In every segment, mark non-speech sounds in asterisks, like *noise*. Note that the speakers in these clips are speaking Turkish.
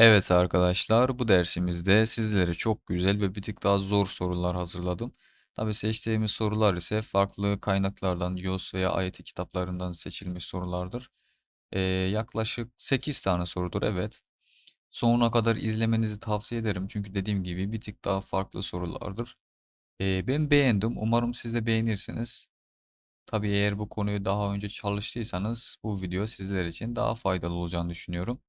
Evet arkadaşlar, bu dersimizde sizlere çok güzel ve bir tık daha zor sorular hazırladım. Tabii seçtiğimiz sorular ise farklı kaynaklardan, YOS veya AYT kitaplarından seçilmiş sorulardır. Ee, yaklaşık 8 tane sorudur, evet. Sonuna kadar izlemenizi tavsiye ederim çünkü dediğim gibi bir tık daha farklı sorulardır. Ee, ben beğendim, umarım siz de beğenirsiniz. Tabii eğer bu konuyu daha önce çalıştıysanız bu video sizler için daha faydalı olacağını düşünüyorum.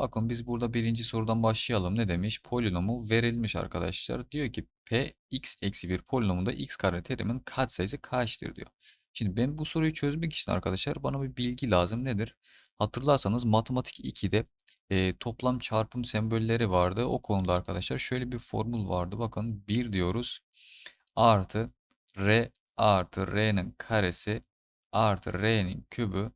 Bakın biz burada birinci sorudan başlayalım. Ne demiş? Polinomu verilmiş arkadaşlar. Diyor ki p x eksi 1 polinomunda x kare terimin katsayısı kaçtır diyor. Şimdi ben bu soruyu çözmek için arkadaşlar bana bir bilgi lazım. Nedir? Hatırlarsanız matematik 2'de e, toplam çarpım sembolleri vardı. O konuda arkadaşlar şöyle bir formül vardı. Bakın 1 diyoruz. Artı r artı r'nin karesi artı r'nin kübü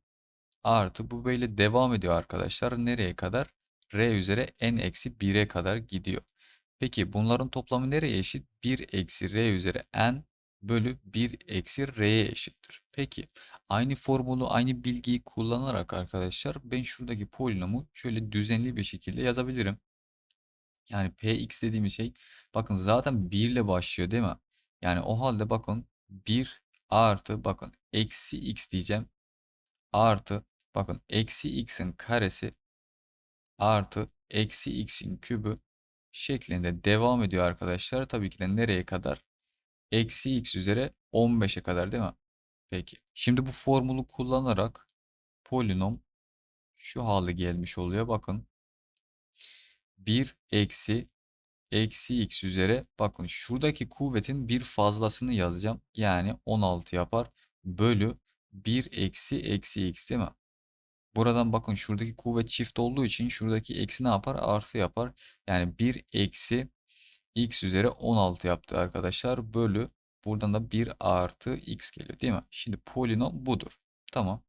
Artı bu böyle devam ediyor arkadaşlar. Nereye kadar? R üzeri n eksi 1'e kadar gidiyor. Peki bunların toplamı nereye eşit? 1 eksi R üzeri n bölü 1 eksi R'ye eşittir. Peki aynı formülü aynı bilgiyi kullanarak arkadaşlar ben şuradaki polinomu şöyle düzenli bir şekilde yazabilirim. Yani px dediğimiz şey bakın zaten 1 ile başlıyor değil mi? Yani o halde bakın 1 artı bakın eksi x diyeceğim artı bakın eksi x'in karesi artı eksi x'in kübü şeklinde devam ediyor arkadaşlar. Tabii ki de nereye kadar? Eksi x üzeri 15'e kadar değil mi? Peki. Şimdi bu formülü kullanarak polinom şu hale gelmiş oluyor. Bakın 1 eksi eksi x üzeri bakın şuradaki kuvvetin bir fazlasını yazacağım. Yani 16 yapar. Bölü 1 eksi eksi x değil mi? Buradan bakın şuradaki kuvvet çift olduğu için şuradaki eksi ne yapar? Artı yapar. Yani 1 eksi x üzeri 16 yaptı arkadaşlar. Bölü buradan da 1 artı x geliyor değil mi? Şimdi polinom budur. Tamam.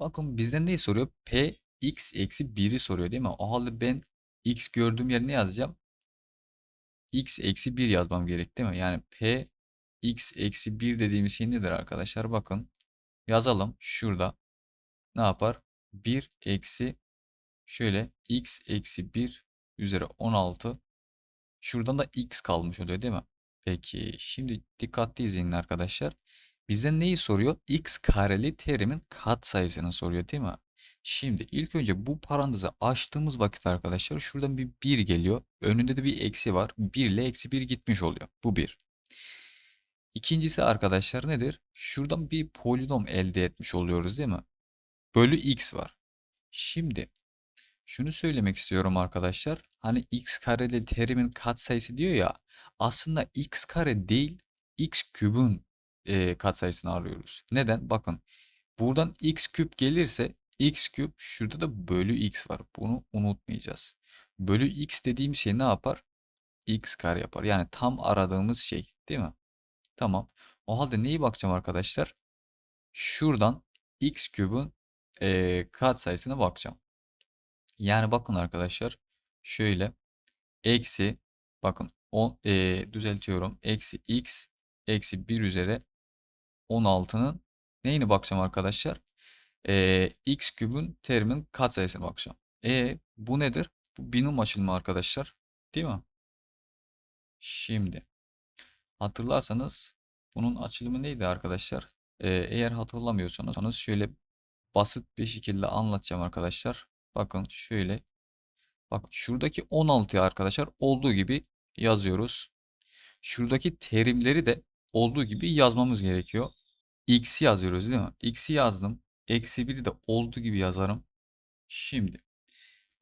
Bakın bizden neyi soruyor? p x eksi 1'i soruyor değil mi? O halde ben x gördüğüm yerine yazacağım? x eksi 1 yazmam gerek değil mi? Yani p x eksi 1 dediğimiz şey nedir arkadaşlar? Bakın yazalım şurada ne yapar? 1 eksi şöyle x eksi 1 üzeri 16 şuradan da x kalmış oluyor değil mi? Peki şimdi dikkatli izleyin arkadaşlar. Bizden neyi soruyor? x kareli terimin katsayısını soruyor değil mi? Şimdi ilk önce bu parantezi açtığımız vakit arkadaşlar şuradan bir 1 geliyor. Önünde de bir eksi var. 1 ile eksi 1 gitmiş oluyor. Bu 1. İkincisi arkadaşlar nedir? Şuradan bir polinom elde etmiş oluyoruz değil mi? Bölü x var. Şimdi şunu söylemek istiyorum arkadaşlar. Hani x kareli terimin katsayısı diyor ya. Aslında x kare değil x kübün e, katsayısını arıyoruz. Neden? Bakın buradan x küp gelirse x küp şurada da bölü x var. Bunu unutmayacağız. Bölü x dediğim şey ne yapar? x kare yapar. Yani tam aradığımız şey değil mi? Tamam. O halde neyi bakacağım arkadaşlar? Şuradan x kübün e, katsayısına bakacağım. Yani bakın arkadaşlar şöyle eksi bakın 10 e, düzeltiyorum eksi x eksi 1 üzeri 16'nın neyini bakacağım arkadaşlar? E, x kübün terimin katsayısına bakacağım. E bu nedir? Bu binom açılımı arkadaşlar. Değil mi? Şimdi hatırlarsanız bunun açılımı neydi arkadaşlar? E, eğer hatırlamıyorsanız şöyle basit bir şekilde anlatacağım arkadaşlar. Bakın şöyle. Bak şuradaki 16'yı arkadaşlar olduğu gibi yazıyoruz. Şuradaki terimleri de olduğu gibi yazmamız gerekiyor. X'i yazıyoruz değil mi? X'i yazdım. Eksi 1'i de olduğu gibi yazarım. Şimdi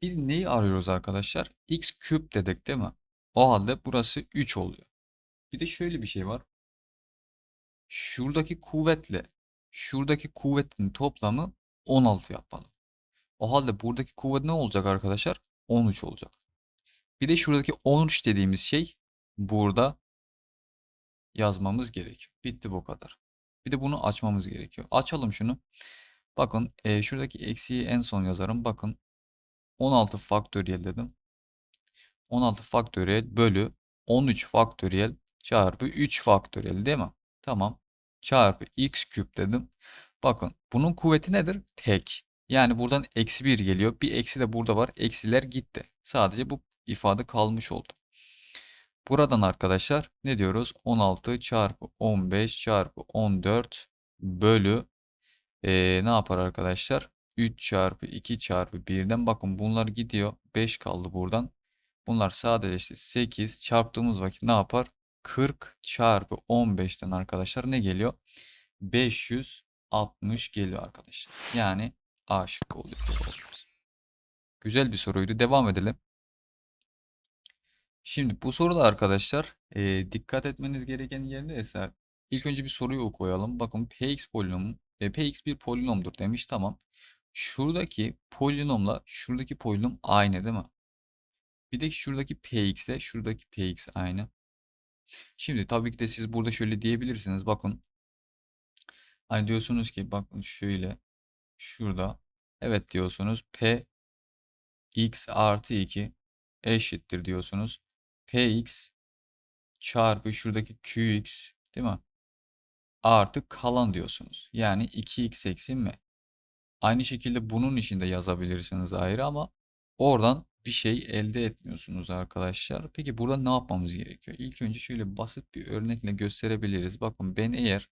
biz neyi arıyoruz arkadaşlar? X küp dedik değil mi? O halde burası 3 oluyor. Bir de şöyle bir şey var. Şuradaki kuvvetle şuradaki kuvvetin toplamı 16 yapalım. O halde buradaki kuvvet ne olacak arkadaşlar? 13 olacak. Bir de şuradaki 13 dediğimiz şey burada yazmamız gerekiyor. Bitti bu kadar. Bir de bunu açmamız gerekiyor. Açalım şunu. Bakın e, şuradaki eksiği en son yazarım. Bakın 16 faktöriyel dedim. 16 faktöriyel bölü 13 faktöriyel çarpı 3 faktöriyel değil mi? Tamam. Çarpı x küp dedim. Bakın bunun kuvveti nedir? Tek. Yani buradan eksi 1 geliyor. Bir eksi de burada var. Eksiler gitti. Sadece bu ifade kalmış oldu. Buradan arkadaşlar ne diyoruz? 16 çarpı 15 çarpı 14 bölü ee, ne yapar arkadaşlar? 3 çarpı 2 çarpı 1'den bakın bunlar gidiyor. 5 kaldı buradan. Bunlar sadeleşti. 8 çarptığımız vakit ne yapar? 40 çarpı 15'ten arkadaşlar ne geliyor? 560 geliyor arkadaşlar. Yani A şıkkı oluyor. Güzel bir soruydu. Devam edelim. Şimdi bu soruda arkadaşlar e, dikkat etmeniz gereken yer neresi? İlk önce bir soruyu okuyalım. Bakın px polinomu e, px bir polinomdur demiş. Tamam. Şuradaki polinomla şuradaki polinom aynı değil mi? Bir de şuradaki px ile şuradaki px aynı. Şimdi tabii ki de siz burada şöyle diyebilirsiniz. Bakın hani diyorsunuz ki bakın şöyle şurada evet diyorsunuz p x artı 2 eşittir diyorsunuz. px çarpı şuradaki qx değil mi? Artı kalan diyorsunuz. Yani 2x eksi m. Aynı şekilde bunun için de yazabilirsiniz ayrı ama oradan bir şey elde etmiyorsunuz arkadaşlar. Peki burada ne yapmamız gerekiyor? İlk önce şöyle basit bir örnekle gösterebiliriz. Bakın ben eğer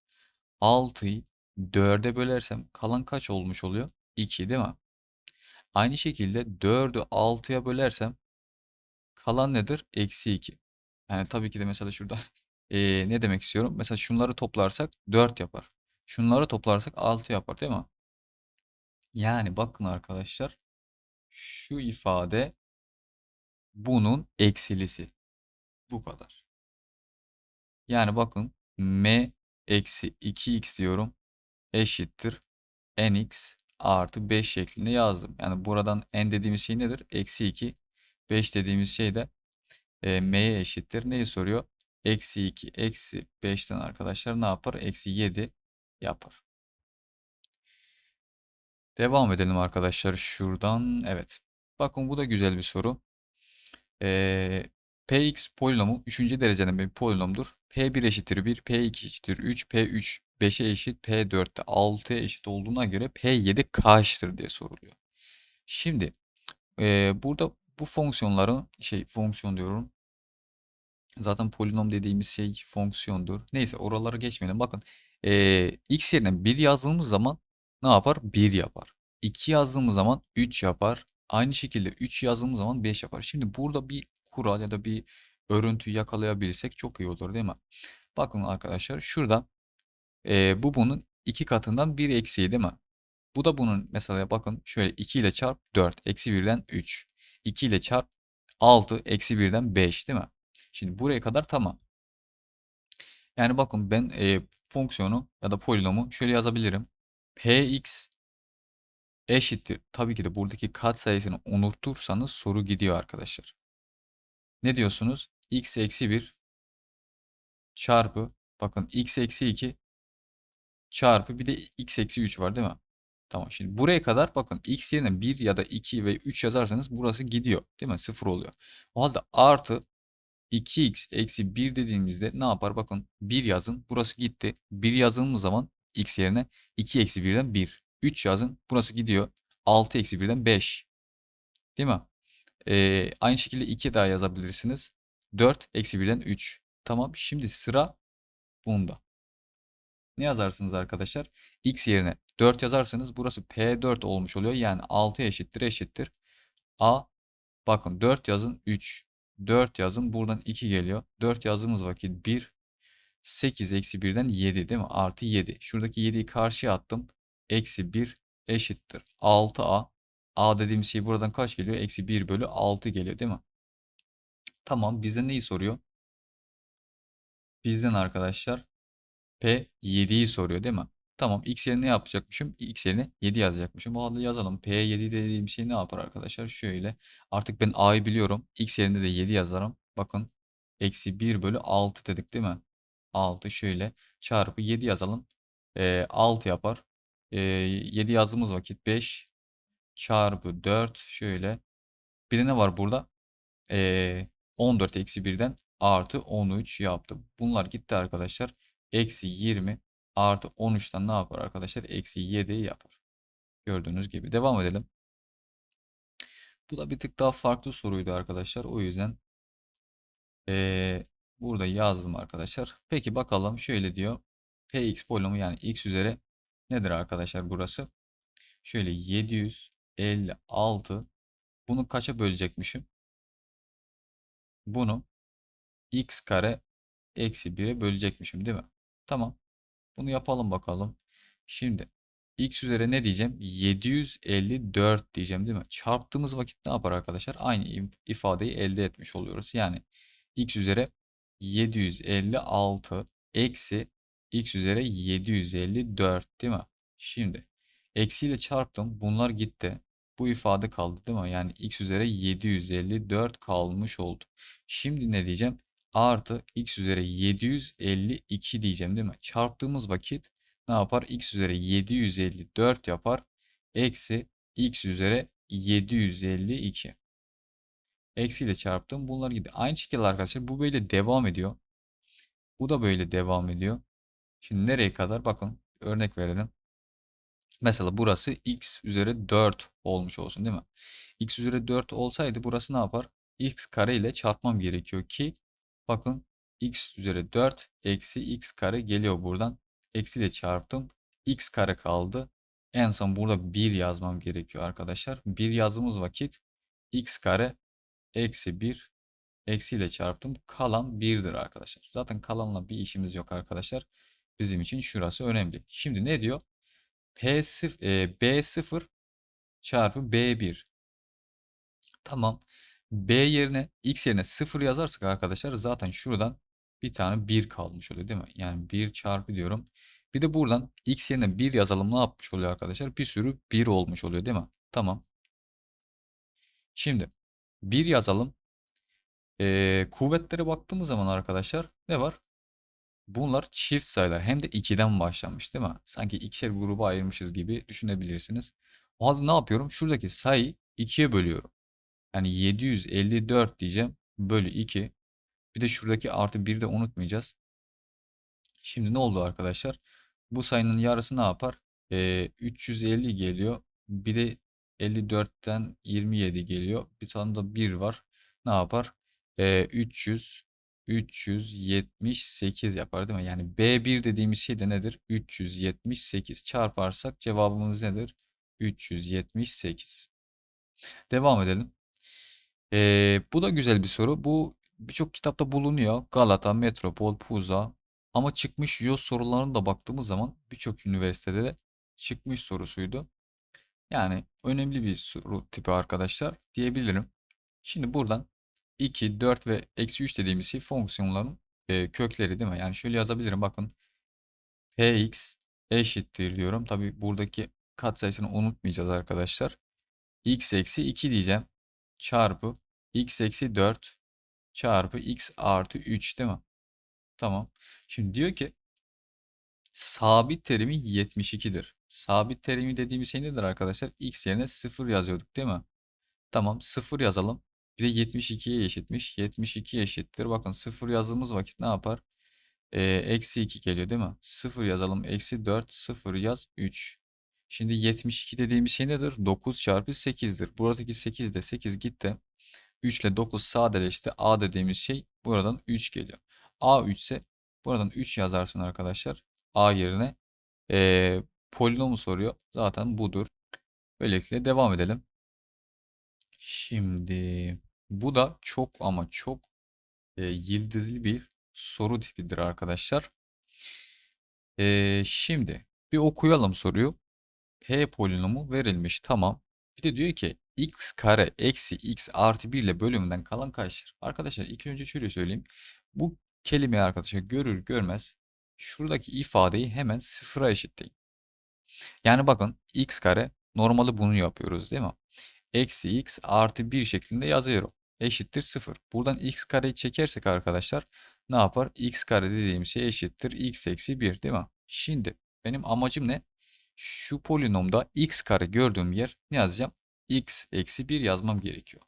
6'yı 4'e bölersem kalan kaç olmuş oluyor? 2 değil mi? Aynı şekilde 4'ü 6'ya bölersem kalan nedir? Eksi 2. Yani tabii ki de mesela şurada *laughs* eee, ne demek istiyorum? Mesela şunları toplarsak 4 yapar. Şunları toplarsak 6 yapar değil mi? Yani bakın arkadaşlar şu ifade bunun eksilisi. Bu kadar. Yani bakın m eksi 2x diyorum eşittir nx artı 5 şeklinde yazdım. Yani buradan n dediğimiz şey nedir? Eksi 2. 5 dediğimiz şey de e, m'ye eşittir. Neyi soruyor? Eksi 2 eksi 5'ten arkadaşlar ne yapar? Eksi 7 yapar. Devam edelim arkadaşlar şuradan. Evet. Bakın bu da güzel bir soru. Ee, Px polinomu 3. dereceden bir polinomdur. P1 eşittir 1, P2 eşittir 3, P3 5'e eşit, P4 de 6'ya eşit olduğuna göre P7 kaçtır diye soruluyor. Şimdi e, burada bu fonksiyonların şey fonksiyon diyorum. Zaten polinom dediğimiz şey fonksiyondur. Neyse oralara geçmeyelim. Bakın e, x yerine 1 yazdığımız zaman ne yapar? 1 yapar. 2 yazdığımız zaman 3 yapar. Aynı şekilde 3 yazdığımız zaman 5 yapar. Şimdi burada bir kural ya da bir örüntü yakalayabilirsek çok iyi olur değil mi? Bakın arkadaşlar şurada e, bu bunun 2 katından 1 eksiği değil mi? Bu da bunun mesela bakın şöyle 2 ile çarp 4 eksi 1'den 3. 2 ile çarp 6 eksi 1'den 5 değil mi? Şimdi buraya kadar tamam. Yani bakın ben e, fonksiyonu ya da polinomu şöyle yazabilirim. Px eşittir. Tabii ki de buradaki kat sayısını unutursanız soru gidiyor arkadaşlar. Ne diyorsunuz? x eksi 1 çarpı bakın x eksi 2 çarpı bir de x eksi 3 var değil mi? Tamam şimdi buraya kadar bakın x yerine 1 ya da 2 ve 3 yazarsanız burası gidiyor değil mi? 0 oluyor. O halde artı 2x eksi 1 dediğimizde ne yapar? Bakın 1 yazın. Burası gitti. 1 yazdığımız zaman x yerine 2 eksi 1'den 1. 3 yazın. Burası gidiyor. 6 eksi 1'den 5. Değil mi? Ee, aynı şekilde 2 daha yazabilirsiniz. 4 eksi 1'den 3. Tamam. Şimdi sıra bunda. Ne yazarsınız arkadaşlar? x yerine 4 yazarsanız burası P4 olmuş oluyor. Yani 6 eşittir eşittir. A bakın 4 yazın 3. 4 yazın. Buradan 2 geliyor. 4 yazdığımız vakit 1. 8 eksi 1'den 7 değil mi? Artı 7. Şuradaki 7'yi karşıya attım. Eksi 1 eşittir. 6a. A dediğim şey buradan kaç geliyor? Eksi 1 bölü 6 geliyor değil mi? Tamam. Bizden neyi soruyor? Bizden arkadaşlar P 7'yi soruyor değil mi? Tamam x yerine ne yapacakmışım? x yerine 7 yazacakmışım. O halde yazalım. P7 dediğim şey ne yapar arkadaşlar? Şöyle. Artık ben a'yı biliyorum. x yerine de 7 yazarım. Bakın. Eksi 1 bölü 6 dedik değil mi? 6 şöyle. Çarpı 7 yazalım. Ee, 6 yapar. Ee, 7 yazdığımız vakit 5 çarpı 4 şöyle. Bir de ne var burada? Ee, 14 eksi 1'den artı 13 yaptım. Bunlar gitti arkadaşlar. Eksi 20 artı 13'ten ne yapar arkadaşlar? Eksi 7 yapar. Gördüğünüz gibi. Devam edelim. Bu da bir tık daha farklı soruydu arkadaşlar. O yüzden ee, burada yazdım arkadaşlar. Peki bakalım şöyle diyor. Px polinomu yani x üzeri nedir arkadaşlar burası? Şöyle 756 bunu kaça bölecekmişim? Bunu x kare eksi 1'e bölecekmişim değil mi? Tamam. Bunu yapalım bakalım. Şimdi x üzeri ne diyeceğim? 754 diyeceğim değil mi? Çarptığımız vakit ne yapar arkadaşlar? Aynı ifadeyi elde etmiş oluyoruz. Yani x üzeri 756 eksi x üzeri 754 değil mi? Şimdi eksiyle çarptım. Bunlar gitti. Bu ifade kaldı değil mi? Yani x üzeri 754 kalmış oldu. Şimdi ne diyeceğim? Artı x üzeri 752 diyeceğim değil mi? Çarptığımız vakit ne yapar? x üzeri 754 yapar. Eksi x üzeri 752. Eksiyle çarptım. Bunlar gidiyor. Aynı şekilde arkadaşlar bu böyle devam ediyor. Bu da böyle devam ediyor. Şimdi nereye kadar? Bakın örnek verelim. Mesela burası x üzeri 4 olmuş olsun değil mi? x üzeri 4 olsaydı burası ne yapar? x kare ile çarpmam gerekiyor ki bakın x üzeri 4 eksi x kare geliyor buradan. Eksi ile çarptım. x kare kaldı. En son burada 1 yazmam gerekiyor arkadaşlar. 1 yazdığımız vakit x kare eksi 1 eksiyle çarptım. Kalan 1'dir arkadaşlar. Zaten kalanla bir işimiz yok arkadaşlar. Bizim için şurası önemli. Şimdi ne diyor? P0, e, B0 çarpı B1. Tamam. B yerine X yerine 0 yazarsak arkadaşlar zaten şuradan bir tane 1 kalmış oluyor değil mi? Yani 1 çarpı diyorum. Bir de buradan X yerine 1 yazalım ne yapmış oluyor arkadaşlar? Bir sürü 1 olmuş oluyor değil mi? Tamam. Şimdi 1 yazalım. Ee, kuvvetlere baktığımız zaman arkadaşlar ne var? Bunlar çift sayılar. Hem de 2'den başlamış değil mi? Sanki ikişer gruba ayırmışız gibi düşünebilirsiniz. O halde ne yapıyorum? Şuradaki sayıyı 2'ye bölüyorum. Yani 754 diyeceğim. Bölü 2. Bir de şuradaki artı 1'i de unutmayacağız. Şimdi ne oldu arkadaşlar? Bu sayının yarısı ne yapar? Ee, 350 geliyor. Bir de 54'ten 27 geliyor. Bir tane de 1 var. Ne yapar? Ee, 300 378 yapar değil mi? Yani B1 dediğimiz şey de nedir? 378 çarparsak cevabımız nedir? 378. Devam edelim. Ee, bu da güzel bir soru. Bu birçok kitapta bulunuyor. Galata, Metropol, Puza. Ama çıkmış YOS sorularına da baktığımız zaman birçok üniversitede de çıkmış sorusuydu. Yani önemli bir soru tipi arkadaşlar diyebilirim. Şimdi buradan 2, 4 ve eksi 3 dediğimiz şey fonksiyonların e, kökleri değil mi? Yani şöyle yazabilirim bakın. Px eşittir diyorum. Tabi buradaki katsayısını unutmayacağız arkadaşlar. x eksi 2 diyeceğim. Çarpı x eksi 4 çarpı x artı 3 değil mi? Tamam. Şimdi diyor ki sabit terimi 72'dir. Sabit terimi dediğimiz şey nedir arkadaşlar? x yerine 0 yazıyorduk değil mi? Tamam 0 yazalım. Bir de 72'ye eşitmiş. 72 eşittir. Bakın 0 yazdığımız vakit ne yapar? Ee, eksi 2 geliyor değil mi? 0 yazalım. Eksi 4. 0 yaz 3. Şimdi 72 dediğimiz şey nedir? 9 çarpı 8'dir. Buradaki 8 de 8 gitti. 3 ile 9 sadeleşti. A dediğimiz şey buradan 3 geliyor. A 3 ise buradan 3 yazarsın arkadaşlar. A yerine ee, polinomu soruyor. Zaten budur. Böylelikle devam edelim. Şimdi bu da çok ama çok e, yıldızlı bir soru tipidir arkadaşlar. E, şimdi bir okuyalım soruyu. P polinomu verilmiş. Tamam. Bir de diyor ki x kare eksi x artı 1 ile bölümünden kalan kaçtır? Arkadaşlar ilk önce şöyle söyleyeyim. Bu kelimeyi arkadaşlar görür görmez şuradaki ifadeyi hemen sıfıra eşitleyin. Yani bakın x kare normali bunu yapıyoruz değil mi? Eksi x artı 1 şeklinde yazıyorum eşittir 0. Buradan x kareyi çekersek arkadaşlar ne yapar? x kare dediğim şey eşittir x eksi 1 değil mi? Şimdi benim amacım ne? Şu polinomda x kare gördüğüm yer ne yazacağım? x eksi 1 yazmam gerekiyor.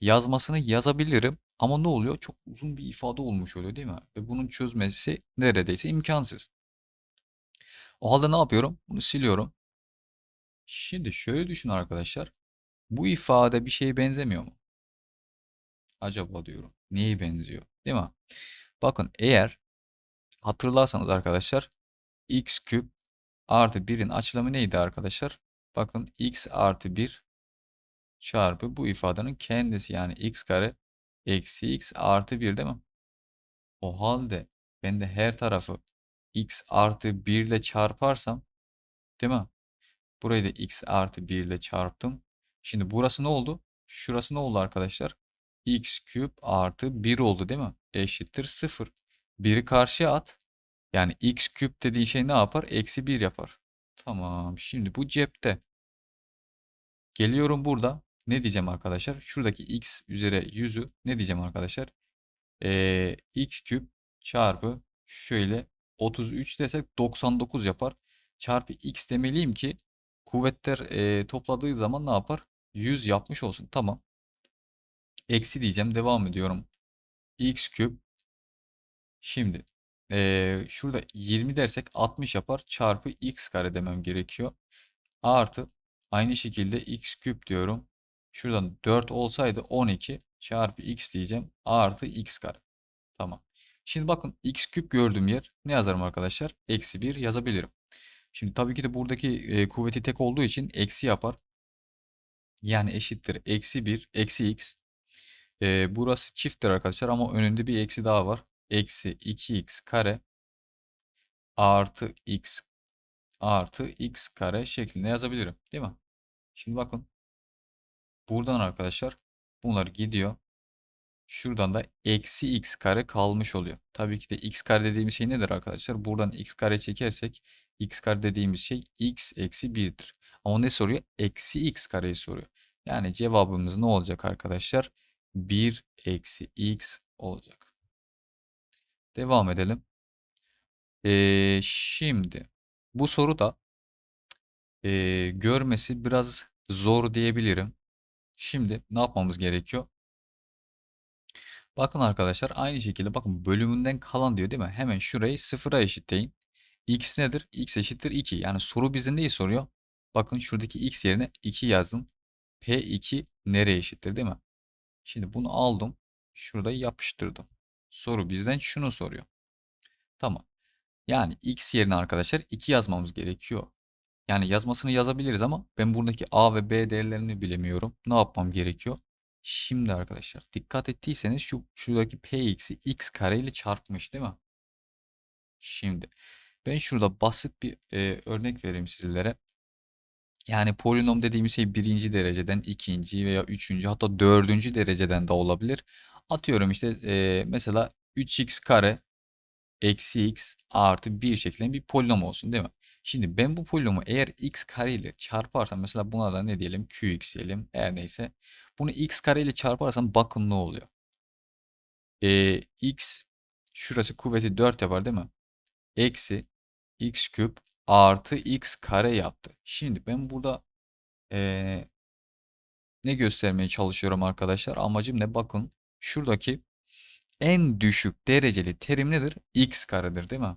Yazmasını yazabilirim ama ne oluyor? Çok uzun bir ifade olmuş oluyor değil mi? Ve bunun çözmesi neredeyse imkansız. O halde ne yapıyorum? Bunu siliyorum. Şimdi şöyle düşün arkadaşlar. Bu ifade bir şeye benzemiyor mu? Acaba diyorum. Neye benziyor? Değil mi? Bakın eğer hatırlarsanız arkadaşlar x küp artı 1'in açılımı neydi arkadaşlar? Bakın x artı 1 çarpı bu ifadenin kendisi yani x kare eksi x artı 1 değil mi? O halde ben de her tarafı x artı 1 ile çarparsam değil mi? Burayı da x artı 1 ile çarptım. Şimdi burası ne oldu? Şurası ne oldu arkadaşlar? x küp artı 1 oldu değil mi? Eşittir 0. 1'i karşıya at. Yani x küp dediğin şey ne yapar? Eksi 1 yapar. Tamam. Şimdi bu cepte. Geliyorum burada. Ne diyeceğim arkadaşlar? Şuradaki x üzeri 100'ü ne diyeceğim arkadaşlar? Ee, x küp çarpı şöyle 33 desek 99 yapar. Çarpı x demeliyim ki kuvvetler e, topladığı zaman ne yapar? 100 yapmış olsun. Tamam. Eksi diyeceğim. Devam ediyorum. x küp. Şimdi e, şurada 20 dersek 60 yapar. Çarpı x kare demem gerekiyor. Artı aynı şekilde x küp diyorum. Şuradan 4 olsaydı 12 çarpı x diyeceğim. Artı x kare. Tamam. Şimdi bakın x küp gördüğüm yer ne yazarım arkadaşlar? Eksi 1 yazabilirim. Şimdi tabii ki de buradaki e, kuvveti tek olduğu için eksi yapar. Yani eşittir eksi 1 eksi x. E, burası çifttir arkadaşlar ama önünde bir eksi daha var. Eksi 2x kare artı x artı x kare şeklinde yazabilirim. Değil mi? Şimdi bakın. Buradan arkadaşlar bunlar gidiyor. Şuradan da eksi x kare kalmış oluyor. Tabii ki de x kare dediğimiz şey nedir arkadaşlar? Buradan x kare çekersek x kare dediğimiz şey x eksi 1'dir. Ama ne soruyor? Eksi x kareyi soruyor. Yani cevabımız ne olacak arkadaşlar? 1 eksi x olacak. Devam edelim. Ee, şimdi bu soru da e, görmesi biraz zor diyebilirim. Şimdi ne yapmamız gerekiyor? Bakın arkadaşlar aynı şekilde bakın bölümünden kalan diyor değil mi? Hemen şurayı sıfıra eşitleyin. X nedir? X eşittir 2. Yani soru bize neyi soruyor? Bakın şuradaki x yerine 2 yazın. P2 nereye eşittir değil mi? Şimdi bunu aldım. Şurada yapıştırdım. Soru bizden şunu soruyor. Tamam. Yani x yerine arkadaşlar 2 yazmamız gerekiyor. Yani yazmasını yazabiliriz ama ben buradaki a ve b değerlerini bilemiyorum. Ne yapmam gerekiyor? Şimdi arkadaşlar dikkat ettiyseniz şu şuradaki px'i x kare ile çarpmış değil mi? Şimdi ben şurada basit bir e, örnek vereyim sizlere. Yani polinom dediğimiz şey birinci dereceden ikinci veya üçüncü hatta dördüncü dereceden de olabilir. Atıyorum işte e, mesela 3x kare eksi x artı 1 şeklinde bir polinom olsun değil mi? Şimdi ben bu polinomu eğer x kare ile çarparsam mesela buna da ne diyelim qx diyelim her neyse. Bunu x kare ile çarparsam bakın ne oluyor. Ee, x şurası kuvveti 4 yapar değil mi? Eksi x küp artı x kare yaptı. Şimdi ben burada ee, ne göstermeye çalışıyorum arkadaşlar? Amacım ne? Bakın şuradaki en düşük dereceli terim nedir? X karedir değil mi?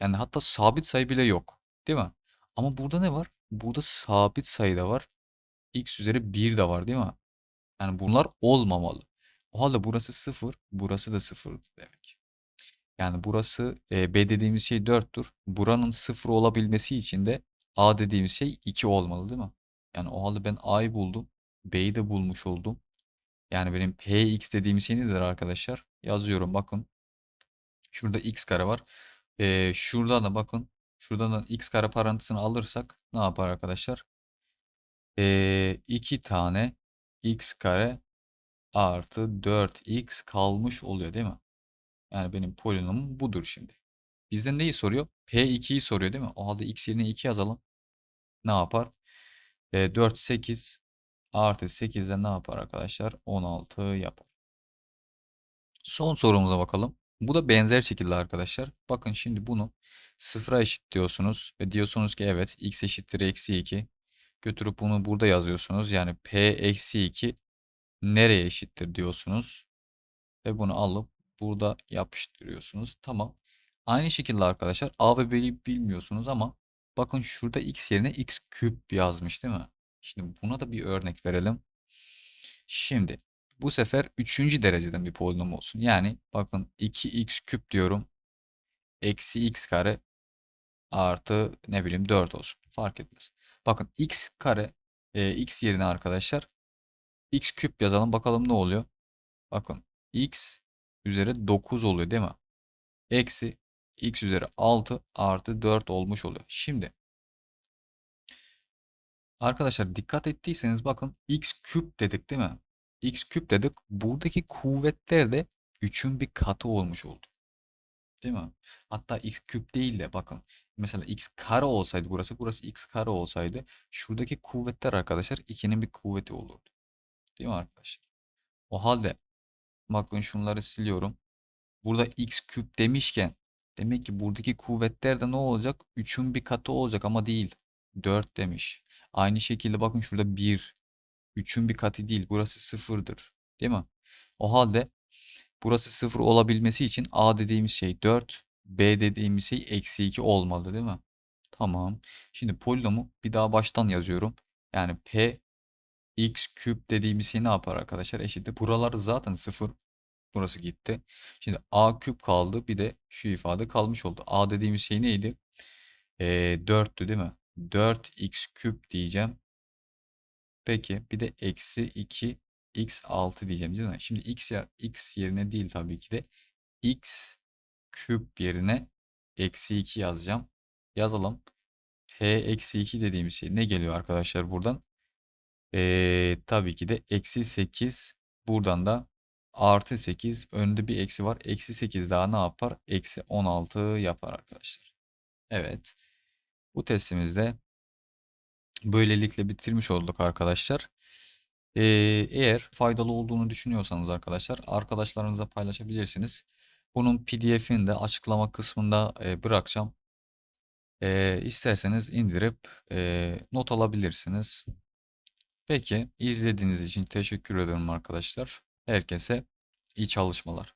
Yani hatta sabit sayı bile yok. Değil mi? Ama burada ne var? Burada sabit sayı da var. X üzeri 1 de var değil mi? Yani bunlar olmamalı. O halde burası 0, burası da 0 demek. Yani burası e, B dediğimiz şey 4'tür. Buranın 0 olabilmesi için de A dediğimiz şey 2 olmalı değil mi? Yani o halde ben A'yı buldum. B'yi de bulmuş oldum. Yani benim Px dediğim şey nedir arkadaşlar? Yazıyorum bakın. Şurada x kare var. Ee, şurada da bakın. Şuradan da x kare parantezini alırsak ne yapar arkadaşlar? Ee, 2 tane x kare artı 4x kalmış oluyor değil mi? Yani benim polinomum budur şimdi. Bizden neyi soruyor? P2'yi soruyor değil mi? O halde x yerine 2 yazalım. Ne yapar? E, 4, 8 artı 8'de ne yapar arkadaşlar? 16 yapar. Son sorumuza bakalım. Bu da benzer şekilde arkadaşlar. Bakın şimdi bunu sıfıra eşit diyorsunuz. Ve diyorsunuz ki evet x eşittir eksi 2. Götürüp bunu burada yazıyorsunuz. Yani p eksi 2 nereye eşittir diyorsunuz. Ve bunu alıp burada yapıştırıyorsunuz. Tamam. Aynı şekilde arkadaşlar a ve b'yi bilmiyorsunuz ama bakın şurada x yerine x küp yazmış değil mi? Şimdi buna da bir örnek verelim. Şimdi bu sefer üçüncü dereceden bir polinom olsun. Yani bakın 2x küp diyorum. Eksi x kare artı ne bileyim 4 olsun. Fark etmez. Bakın x kare e, x yerine arkadaşlar x küp yazalım bakalım ne oluyor. Bakın x üzeri 9 oluyor değil mi? Eksi x üzeri 6 artı 4 olmuş oluyor. Şimdi arkadaşlar dikkat ettiyseniz bakın x küp dedik değil mi? x küp dedik. Buradaki kuvvetler de 3'ün bir katı olmuş oldu. Değil mi? Hatta x küp değil de bakın. Mesela x kare olsaydı burası, burası x kare olsaydı şuradaki kuvvetler arkadaşlar 2'nin bir kuvveti olurdu. Değil mi arkadaşlar? O halde bakın şunları siliyorum. Burada x küp demişken demek ki buradaki kuvvetler de ne olacak? 3'ün bir katı olacak ama değil. 4 demiş. Aynı şekilde bakın şurada 1. 3'ün bir katı değil. Burası 0'dır. Değil mi? O halde burası 0 olabilmesi için a dediğimiz şey 4. B dediğimiz şey eksi 2 olmalı değil mi? Tamam. Şimdi polinomu bir daha baştan yazıyorum. Yani p x küp dediğimiz şey ne yapar arkadaşlar? Eşittir. Buralar zaten 0. Burası gitti. Şimdi a küp kaldı. Bir de şu ifade kalmış oldu. a dediğimiz şey neydi? Ee, 4'tü değil mi? 4x küp diyeceğim. Peki bir de eksi 2 x 6 diyeceğim değil mi? Şimdi x, yer, x yerine değil tabii ki de x küp yerine eksi 2 yazacağım. Yazalım. p eksi 2 dediğimiz şey ne geliyor arkadaşlar buradan? Ee, tabii ki de eksi 8 buradan da artı 8 önünde bir eksi var. Eksi 8 daha ne yapar? Eksi 16 yapar arkadaşlar. Evet. Bu testimizde böylelikle bitirmiş olduk arkadaşlar. Ee, eğer faydalı olduğunu düşünüyorsanız arkadaşlar arkadaşlarınıza paylaşabilirsiniz. Bunun PDF'ini de açıklama kısmında e, bırakacağım. E, isterseniz indirip e, not alabilirsiniz. Peki izlediğiniz için teşekkür ederim arkadaşlar. Herkese iyi çalışmalar.